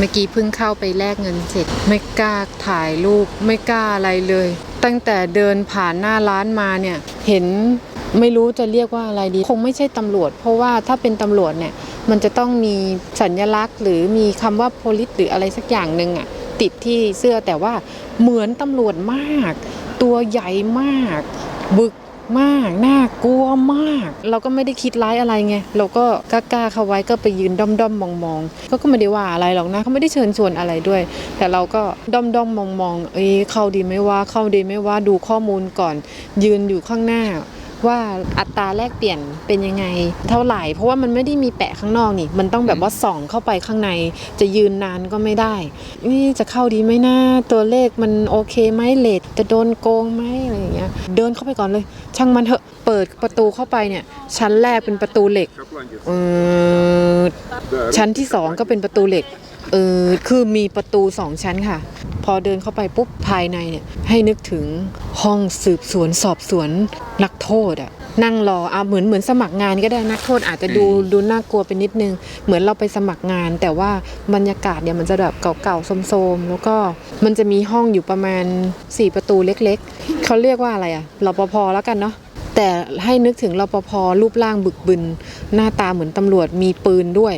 เมื่อกี้เพิ่งเข้าไปแลกเงินเสร็จ ไม่กล้าถ่ายรูปไม่กล้าอะไรเลย ตั้งแต่เดินผ่านหน้าร้านมาเนี่ยเห็นไม่รู้จะเรียกว่าอะไรดี คงไม่ใช่ตำรวจ เพราะว่าถ้าเป็นตำรวจเนี่ยมันจะต้องมีสัญลักษณ์ หรือมีคำว่า police หรืออะไรสักอย่างหนึ่งอะติดที่เสื้อแต่ว่าเหมือนตำรวจมาก ตัวใหญ่มาก บึก มาก น่ากลัวมาก เราก็ไม่ได้คิดร้ายอะไรไง เราก็กล้าๆเข้าไว้ก็ไปยืนด้อมๆมองๆก็ก็ไม่ได้ว่าอะไรหรอกนะเขาไม่ได้เชิญชวนอะไรด้วย แต่เราก็ด้อมๆมองๆเอ้ยเข้าดีไหมว่าเข้าดีไหมว่าดูข้อมูลก่อน ยืนอยู่ข้างหน้า ว่าอัตราแลกเปลี่ยนเป็นยังไงเท่าไหร่ เพราะว่ามันไม่ได้มีแปะข้างนอกนี่ มันต้องแบบว่าส่องเข้าไปข้างใน จะยืนนานก็ไม่ได้ นี่จะเข้าดีไหมนะตัวเลขมันโอเคไหมเลทจะโดนโกงไหมอะไรอย่างเงี้ยเดินเข้าไปก่อนเลย ช่างมันเถอะเปิดประตูเข้าไปเนี่ย ชั้นแรกเป็นประตูเหล็กเออชั้นที่สองก็เป็นประตูเหล็กเออคือมีประตูสองชั้นค่ะพ อเดินเข้าไปปุ๊บภายในเนี่ยให้นึกถึงห้องสืบสวนสอบสวนนักโทษอะนั่งรอเอาเหมือนเหมือนสมัครงานก็ได้นักโทษอาจจะดูดูน่ากลัวไปนิดนึง เหมือนเราไปสมัครงาน แต่ว่าบรรยากาศเนี่ยมันจะแบบเก่าๆโทรมๆแล้วก็มันจะมีห้องอยู่ประมาณ 4 ประตูเล็กๆเขาเรียกว่าอะไรอะรปภแล้วกันเนาะแต่ให้นึกถึงรปภรูปร่างบึกบึน หน้าตาเหมือนตำรวจมีปืนด้วย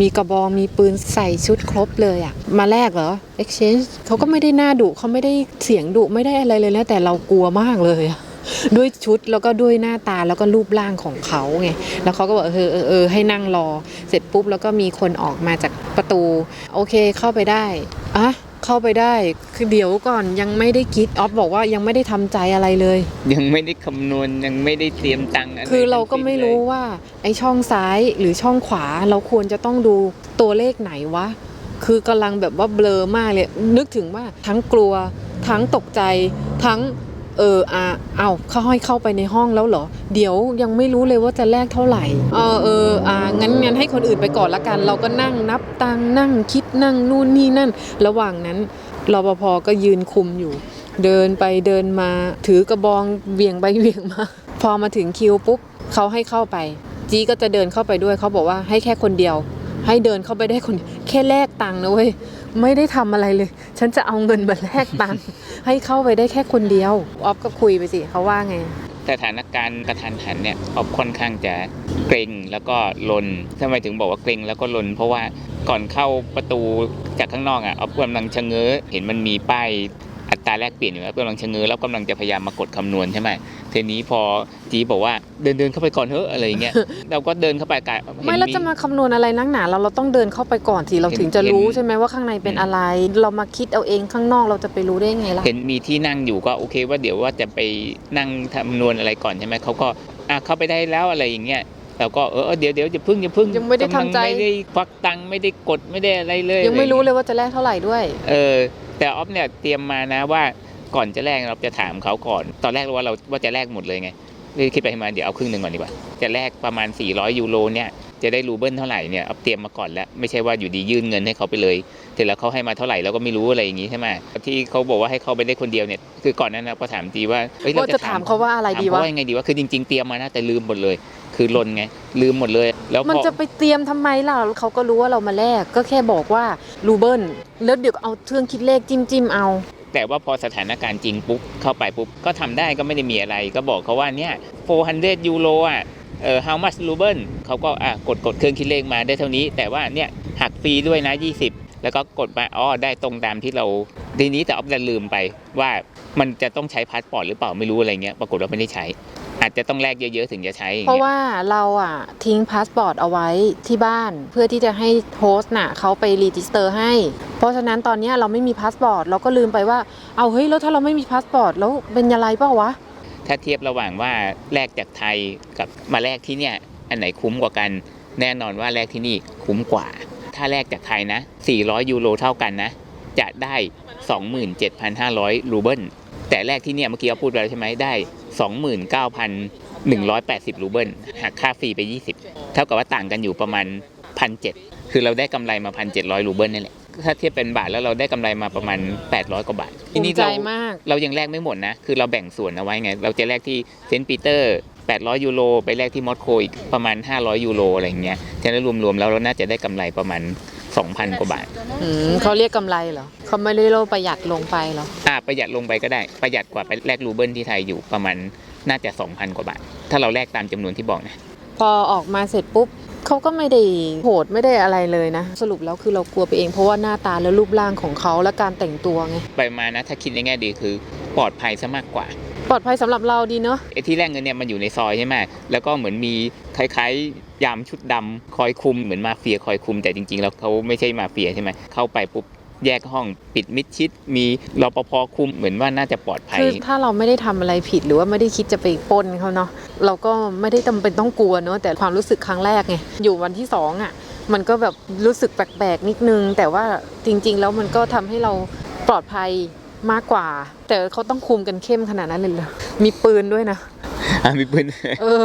มีกระบองมีปืนใส่ชุดครบเลยอะมาแลกเหรอ exchange เขาก็ไม่ได้หน้าดุเขาไม่ได้เสียงดุไม่ได้อะไรเลยนะแต่เรากลัวมากเลยอะด้วยชุดแล้วก็ด้วยหน้าตาแล้วก็รูปร่างของเขาไง แล้วเขาก็บอกเออเออเออให้นั่งรอ เสร็จปุ๊บแล้วก็มีคนออกมาจากประตู โอเคเข้าไปได้อะ เข้าไปได้ คือเดี๋ยวก่อนยังไม่ได้คิดออฟบอกว่ายังไม่ได้ทำใจอะไรเลย ยังไม่ได้คำนวณยังไม่ได้เตรียมตังค์ะไคือเราก็ทั้งสิ้นไม่ลยรู้ว่าไอ้ช่องซ้ายหรือช่องขวาเราควรจะต้องดูตัวเลขไหนวะ คือกำลังแบบว่าเบลอมากเลย นึกถึงว่าทั้งกลัว ทั้งตกใจ ทั้ง เอออะเอาเขาให้เข้าไปในห้องแล้วเหรอ เดี๋ยวยังไม่รู้เลยว่าจะแลกเท่าไหร่ เออเอออะงั้นงั้นให้คนอื่นไปก่อนละกัน เราก็นั่งนับตังนั่งคิดนั่งนู่นนี่นั่น ระหว่างนั้นรปภก็ยืนคุมอยู่ เดินไปเดินมาถือกระบองเวี่ยงไปเวี่ยงมา พอมาถึงคิวปุ๊บเขาให้เข้าไป จีก็จะเดินเข้าไปด้วยเขาบอกว่าให้แค่คนเดียว ให้เดินเข้าไปได้คนแค่แลกตังค์นะเว้ย ไม่ได้ทำอะไรเลย ฉันจะเอาเงินมาแลกตังค์ให้เข้าไปได้แค่คนเดียว ออฟก็คุยไปสิเขาว่าไงสถานการณ์กระทันหันเนี่ยออฟค่อนข้างจะเกรงแล้วก็ลนทำไมถึงบอกว่าเกรงแล้วก็ลน เพราะว่าก่อนเข้าประตูจากข้างนอกอะออฟกำลังชะเง้อเห็นมันมีป้าย อัตราแลกเปลี่ยนอยู่แล้วกำลังชะเง้อแล้วกำลังจะพยายามมากดคำนวณใช่ไหมทีนี้พอจีบอกว่าเดินเดินเข้าไปก่อนเถอะอะไรอย่างเงี้ยเราก็เดินเข้าไปกะเห็นไม่แล้วจะมาคำนวณอะไรนักหนาเราเราต้องเดินเข้าไปก่อนสิเราถึงจะรู้เห็นใช่ไหมว่าข้างในเป็นอะไร เรามาคิดเอาเองข้างนอกเราจะไปรู้ได้ไงล่ะเห็นมีที่นั่งอยู่ก็โอเคว่าเดี๋ยวว่าจะไปนั่งคำนวณอะไรก่อนใช่ไหมเขาก็อะเข้าไปได้แล้วอะไรอย่างเงี้ยเราก็เออเออเดี๋ยวเดี๋ยวจะพึ่งจะพึ่งยังไม่ได้ทำใจกำลังไม่ได้ควักตังค์ไม่ได้กดไม่ได้อะไรเลย ยังไม่รู้เลยว่าจะแลกเท่าไหร่ด้วย เออ แต่ออฟเนี่ยเตรียมมานะว่าก่อนจะแลกเราจะถามเขาก่อน ตอนแรกว่าเราว่าจะแลกหมดเลยไง เลยคิดไปมาเดี๋ยวเอาครึ่งหนึ่งก่อนดีกว่า จะแลกประมาณ 400 ยูโรเนี่ยจะได้รูเบิลเท่าไหร่เนี่ยเอาเตรียมมาก่อนแล้ว ไม่ใช่ว่าอยู่ดียื่นเงินให้เขาไปเลยเสร็จแล้วเขาให้มาเท่าไหร่เราก็ไม่รู้อะไรอย่างงี้ใช่ไหมที่เขาบอกว่าให้เขาไปได้คนเดียวเนี่ยคือก่อนนั้นนะก็ถามจีว่าเอ้ยเราว่าจะถามเขาว่าอะไรถามดีเขาวะว่ายังไงดีวะคือจริง ๆเตรียมมานะแต่ลืมหมดเลย คือลนไงลืมหมดเลย แล้วพมันอจะไปเตรียมทำไมล่ะเขาก็รู้ว่าเรามาแลกก็แค่บอกว่ารูเบิลแล้วเดี๋ยวเอาเครื่องคิดเลขจิ้มจิ้มๆเอา แต่ว่าพอสถานการณ์จริงปุ๊บเข้าไปปุ๊บก็ทำได้ก็ไม่ได้มีอะไร ก็บอกเขาว่าเนี่ย 400 ยูโรอะเออ how much ruble เขาก็อะกดกดเครื่องคิดเลขมาได้เท่านี้ แต่ว่าเนี่ยหักฟรีด้วยนะ 20 แล้วก็กดมาอ๋อได้ตรงตามที่เราทีนี้แต่ออฟดันลืมไปว่ามันจะต้องใช้พาสปอร์ตหรือเปล่าไม่รู้อะไรเงี้ยปรากฏว่าไม่ได้ใช้ อาจจะต้องแลกเยอะๆถึงจะใช้อย่างเพราะเงี้ยว่าเราอะทิ้งพาสปอร์ตเอาไว้ที่บ้านเพื่อที่จะให้โฮสต์น่ะเขาไปรีจิสเตอร์ให้ เพราะฉะนั้นตอนเนี้ยเราไม่มีพาสปอร์ตเราก็ลืมไปว่าเอาเฮ้ยแล้วถ้าเราไม่มีพาสปอร์ตแล้วเป็นยังไงเปล่าวะ ถ้าเทียบระหว่างว่าแลกจากไทยกับมาแลกที่เนี่ยอันไหนคุ้มกว่ากัน แน่นอนว่าแลกที่นี่คุ้มกว่า ถ้าแลกจากไทยนะ 400 ยูโรเท่ากันนะ จะได้ 27,500 รูเบิลแต่แลกที่เนี่ยเมื่อกี้เราพูดไปแล้วใช่ไหมได้ 29,180 รูเบิลหักค่าฟรีไป 20 เท่ากับว่าต่างกันอยู่ประมาณ 1,700 คือเราได้กำไรมา 1,700 รูเบิลนี่แหละถ้าเทียบเป็นบาทแล้วเราได้กำไรมาประมาณ 800 กว่าบาทภูมิใจเรามากเรายังแลกไม่หมดนะ คือเราแบ่งส่วนเอาไว้ไง เราจะแลกที่เซนต์ปีเตอร์ 800 ยูโรไปแลกที่มอสโกอีกประมาณ 500 ยูโรอะไรอย่างเงี้ย ฉะนั้นรวมๆแล้วเราน่าจะได้กำไรประมาณ 2,000 กว่าบาท อืมเขาเรียกกำไรเหรอเขาไม่ได้โลประหยัดลงไปเหรอ อ่าประหยัดลงไปก็ได้ประหยัดกว่าไปแลกรูเบิลที่ไทยอยู่ประมาณน่าจะ 2,000 กว่าบาท ถ้าเราแลกตามจำนวนที่บอกนะ พอออกมาเสร็จปุ๊บเขาก็ไม่ได้โหดไม่ได้อะไรเลยนะ สรุปแล้วคือเรากลัวไปเองเพราะว่าหน้าตาและรูปร่างของเขาและการแต่งตัวไง ไปมานะถ้าคิดในแง่ดีคือปลอดภัยซะมากกว่า ปลอดภัยสำหรับเราดีเนาะไอ้ที่แรกเงินเนี่ยมันอยู่ในซอยใช่ไหมแล้วก็เหมือนมีคล้ายๆยามชุดดำคอยคุมเหมือนมาเฟียคอยคุม แต่จริงๆแล้วเขาไม่ใช่มาเฟียใช่ไหมเข้าไปปุ๊บแยกห้องปิดมิดชิด มีรปภคุมเหมือนว่าน่าจะปลอดภัยคือถ้าเราไม่ได้ทำอะไรผิดหรือว่าไม่ได้คิดจะไปปล้นเขาเนาะเราก็ไม่ได้จำเป็นต้องกลัวเนาะแต่ความรู้สึกครั้งแรกไงอยู่วันที่สองอะมันก็แบบรู้สึกแปลกๆนิดนึง แต่ว่าจริง ๆ แล้วมันก็ทำให้เราปลอดภัย มากกว่า แต่เขาต้องคุมกันเข้มขนาดนั้นเลยเหรอมีปืนด้วยนะ อะมีปืน เออ